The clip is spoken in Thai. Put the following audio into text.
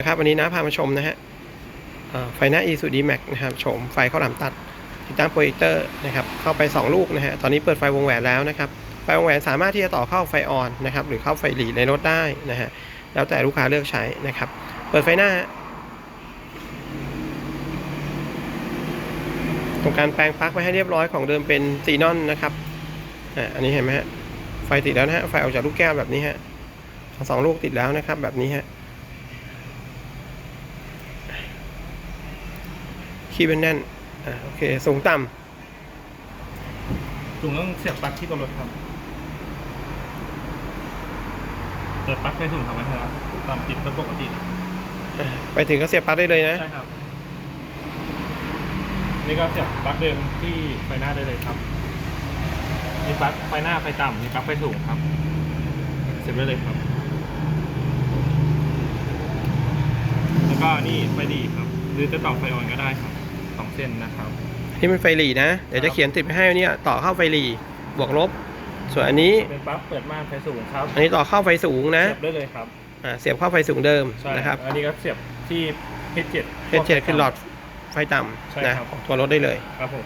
นะครับวันนี้นะพามาชมนะฮะไฟหน้า e s u d m a x นะครับชมไฟเข้าหลามตัด ติดตั้งโปรเจคเตอร์นะครับเข้าไป 2 ลูกนะฮะตอนนี้เปิดไฟวงแหวนแล้วนะครับไฟวงแหวนสามารถที่จะต่อเข้าไฟออนนะครับหรือเข้าไฟหลีในรถได้นะฮะแล้วแต่ลูกค้าเลือกใช้นะครับ เปิดไฟหน้า ตรงการแปลงปลั๊กไว้ให้เรียบร้อยของเดิมเป็นซีนอนนะครับอ่าอันนี้เห็นไหมฮะไฟติดแล้วนะฮะไฟออกจากลูกแก้วแบบนี้ฮะสองลูกติดแล้วนะครับแบบนี้ฮะ คีย์เป็นแน่นอ่าโอเค สูงต่ถุงต้องเสียบปลั๊กที่ตัวรถครับเปิดปลั๊กในถุงทำไมครับตามติดก็ปกติำอ่าไปถึงก็เสียบปลั๊กได้เลยนะ ใช่ครับ นี่ก็เสียบปลั๊กเดิมที่ไฟหน้าได้เลยครับ มีปลั๊กไฟหน้าไฟต่ำมีปลั๊กไฟสูงครับ เสียบได้เลยครับ แล้วก็นี่ไฟดีครับ หรือจะต่อไฟออนก็ได้ครับ สองเส้นนะครับนี่เป็นไฟหลีนะ เดี๋ยวจะเขียนติดไปให้เนี่ยต่อเข้าไฟหลีบวกลบ ส่วนอันนี้เป็นปลั๊กเปิดม่านไฟสูงครับอันนี้ต่อเข้าไฟสูงนะเสียบได้เลยครับอ่าเสียบเข้าไฟสูงเดิมใช่นะครับ อันนี้ก็เสียบที่ H7 เพจเจ็ดคือหลอดไฟต่ใช่ำนะครับของตัวรถได้เลยครับผม